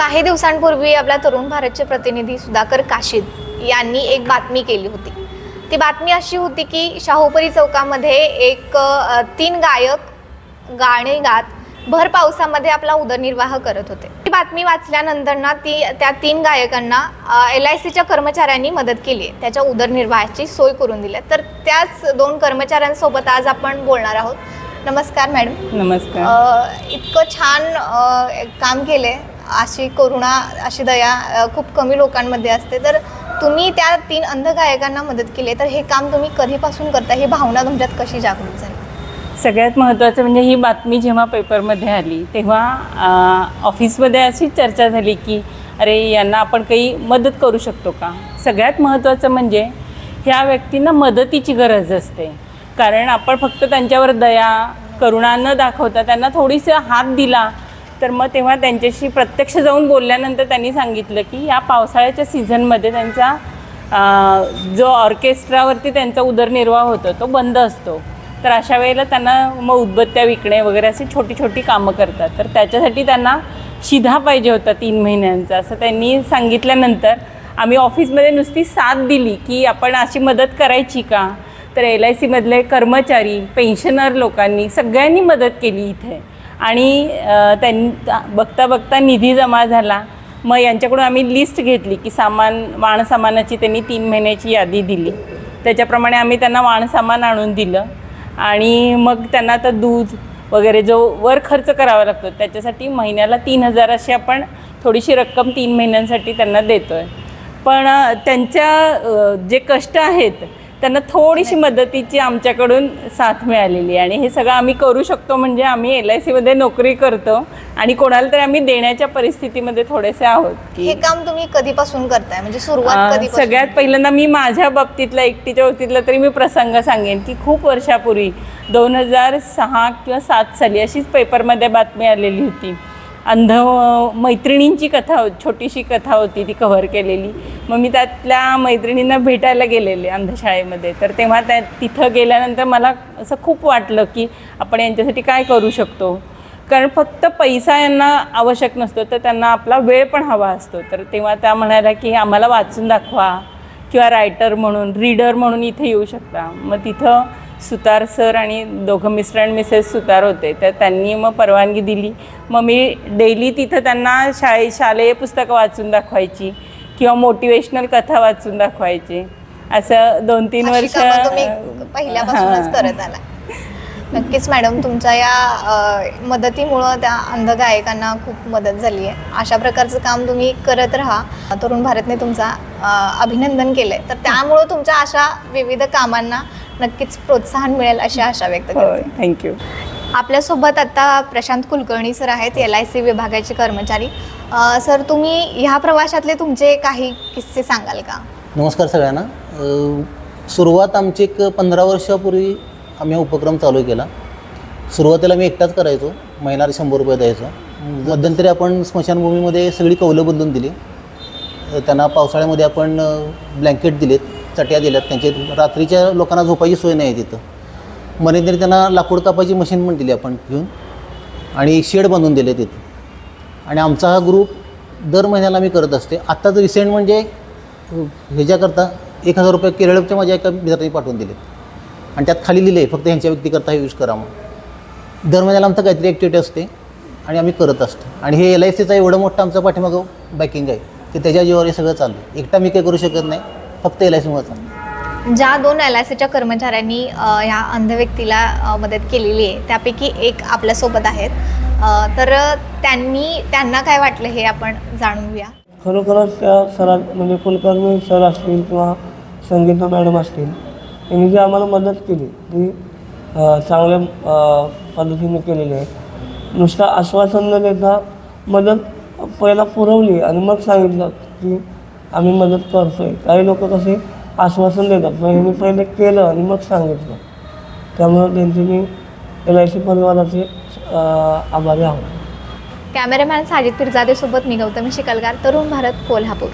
काही दिवसांपूर्वी आपल्या तरुण भारतचे प्रतिनिधी सुधाकर काशीद यांनी एक बातमी केली होती. ती बातमी अशी होती की शाहूपुरी चौकामध्ये एक तीन गायक गाणे गात भर पावसामध्ये आपला उदरनिर्वाह करत होते. ती बातमी वाचल्यानंतर ना ती त्या तीन गायकांना एल आय सीच्या कर्मचाऱ्यांनी मदत केली आहे. त्याच्या उदरनिर्वाहाची सोय करून दिली. तर त्याच दोन कर्मचाऱ्यांसोबत आज आपण बोलणार आहोत. नमस्कार मॅडम. नमस्कार. इतकं छान काम केले अशी करुणा अशी दया खूप कमी लोकांमध्ये असते. तर तुम्ही त्या तीन अंध गायकांना मदत केली तर हे काम तुम्ही कधीपासून करता? ही भावना तुमच्यात कशी जागृत झाली? सगळ्यात महत्त्वाचं म्हणजे ही बातमी जेव्हा पेपरमध्ये आली तेव्हा ऑफिसमध्ये अशी चर्चा झाली की अरे यांना आपण काही मदत करू शकतो का? सगळ्यात महत्त्वाचं म्हणजे ह्या व्यक्तींना मदतीची गरज असते. कारण आपण फक्त त्यांच्यावर दया करुणा न दाखवता त्यांना थोडीसं हात दिला तर मग तेव्हा त्यांच्याशी प्रत्यक्ष जाऊन बोलल्यानंतर त्यांनी सांगितलं की या पावसाळ्याच्या सीझनमध्ये त्यांचा जो ऑर्केस्ट्रावरती त्यांचा उदरनिर्वाह होतो तो बंद असतो. तर अशा वेळेला त्यांना मग उदबत्त्या विकणे वगैरे अशी छोटी छोटी कामं करतात. तर त्याच्यासाठी त्यांना शिधा पाहिजे होता तीन महिन्यांचा. असं त्यांनी सांगितल्यानंतर आम्ही ऑफिसमध्ये नुसती साथ दिली की आपण अशी मदत करायची का? तर एल आय सीमधले कर्मचारी पेन्शनर लोकांनी सगळ्यांनी मदत केली इथे. आणि त्यां बघता बघता निधी जमा झाला. मग यांच्याकडून आम्ही लिस्ट घेतली की सामान वाणसामानाची त्यांनी तीन महिन्याची यादी दिली. त्याच्याप्रमाणे आम्ही त्यांना वाणसामान आणून दिलं. आणि मग त्यांना आता दूध वगैरे जो वर खर्च करावा लागतो त्याच्यासाठी महिन्याला तीन हजार अशी आपण थोडीशी रक्कम तीन महिन्यांसाठी त्यांना देतो आहे पण त्यांच्या जे कष्ट आहेत त्यांना थोडीशी मदतीची आमच्याकडून साथ मिळालेली आहे. आणि हे सगळं आम्ही करू शकतो म्हणजे आम्ही एल आय सीमध्ये नोकरी करतो. आणि कोणाला तरी आम्ही देण्याच्या परिस्थितीमध्ये थोडेसे आहोत की हे काम तुम्ही कधीपासून करताय? म्हणजे सुरुवात अं, सगळ्यात पहिल्यांदा मी माझ्या बाबतीतला एकटीच्या बाबतीतला तरी मी प्रसंग सांगेन की खूप वर्षापूर्वी दोन हजार सहा किंवा सात साली अशीच पेपरमध्ये बातमी आलेली होती. अंध मैत्रिणींची कथा हो- छोटीशी कथा होती ती कव्हर केलेली. मग मी त्यातल्या मैत्रिणींना भेटायला गेलेले अंधशाळेमध्ये. तर तेव्हा त्या तिथं गेल्यानंतर मला असं खूप वाटलं की आपण यांच्यासाठी काय करू शकतो? कारण फक्त पैसा यांना आवश्यक नसतो तर त्यांना आपला वेळ पण हवा असतो. तर तेव्हा त्या म्हणाल्या की आम्हाला वाचून दाखवा किंवा रायटर म्हणून रीडर म्हणून इथे येऊ शकता. मग तिथं सुतार सर आणि दोघं मिस्टर अँड मिसेस सुतार होते तर त्यांनी मग परवानगी दिली. मग मी डेली तिथं त्यांना शाळे शालेय पुस्तकं वाचून दाखवायची किंवा मोटिवेशनल कथा वाचून दाखवायची. असं दोन तीन वर्ष पहिल्यापासूनच. करत आला. नक्कीच मॅडम तुमच्या या मदतीमुळं त्या अंध गायकांना खूप मदत झाली आहे. अशा प्रकारचं काम तुम्ही करत राहा. तरुण भारतने तुमचा अभिनंदन केलंय. तर त्यामुळं तुमच्या अशा विविध कामांना नक्कीच प्रोत्साहन मिळेल अशी आशा व्यक्त हो करते. थँक्यू आपल्यासोबत आता प्रशांत कुलकर्णी सर आहेत एल आय सी विभागाचे कर्मचारी. अ, सर तुम्ही ह्या प्रवासातले तुमचे काही किस्से सांगाल का? नमस्कार सगळ्यांना. अ, सुरुवात आमची एक पंधरा वर्षापूर्वी आम्ही हा उपक्रम चालू केला. सुरुवातीला मी एकटाच करायचो महिन्याला शंभर रुपये द्यायचो. मध्यंतरी आपण स्मशानभूमीमध्ये सगळी कौलं बदलून दिली. अ, त्यांना पावसाळ्यामध्ये आपण ब्लँकेट दिलेत. चट्या दिल्यात त्यांचे रात्रीच्या लोकांना झोपायची सोय नाही आहे तिथं. मध्यंतरी त्यांना लाकूड कापायची मशीन पण दिली आपण घेऊन आणि शेड बांधून दिले तिथं. आणि आमचा हा ग्रुप दर महिन्याला मी करत असते. आत्ताच रिसेंट म्हणजे ह्याच्याकरता एक हजार रुपये केरळच्या माझ्या एका मित्रांनी पाठवून दिले आणि त्यात खाली लिहिले फक्त ह्यांच्या व्यक्तीकरता हे यूज करा मग दर महिन्याला आमचं काहीतरी ॲक्टिव्हिटी असते आणि आम्ही करत असतो. आणि हे एल आय सीचा एवढं मोठं आमचं पाठीमागं बायकिंग आहे. की त्याच्या जीवावर हे सगळं चालू आहे एकटा मी काही करू शकत नाही. फक्त एल आय ज्या दोन एल आय सीच्या कर्मचाऱ्यांनी ह्या अंध व्यक्तीला मदत केलेली आहे त्यापैकी एक आपल्यासोबत आहेत. तर त्यांनी त्यांना काय वाटलं हे आपण जाणून घेऊया. खरोखरच त्या सरा म्हणजे कुलकर्णी सर असतील किंवा संगीता मॅडम असतील यांनी जी आम्हाला मदत केली ती चांगल्या पद्धतीने केलेली आहे. नुसतं आश्वासन न देता मदत पहिला पुरवली आणि मग सांगितलं की आम्ही मदत करतो आहे काही लोक कसे आश्वासन देतात. पण मी पहिले केलं आणि मग सांगितलं. त्यामुळं त्यांचे मी एल आय सी परिवाराचे आभारी आहोत. कॅमेरामॅन साजिद पिरजादेसोबत मी गौतमी शिकलगार तरुण भारत कोल्हापूर.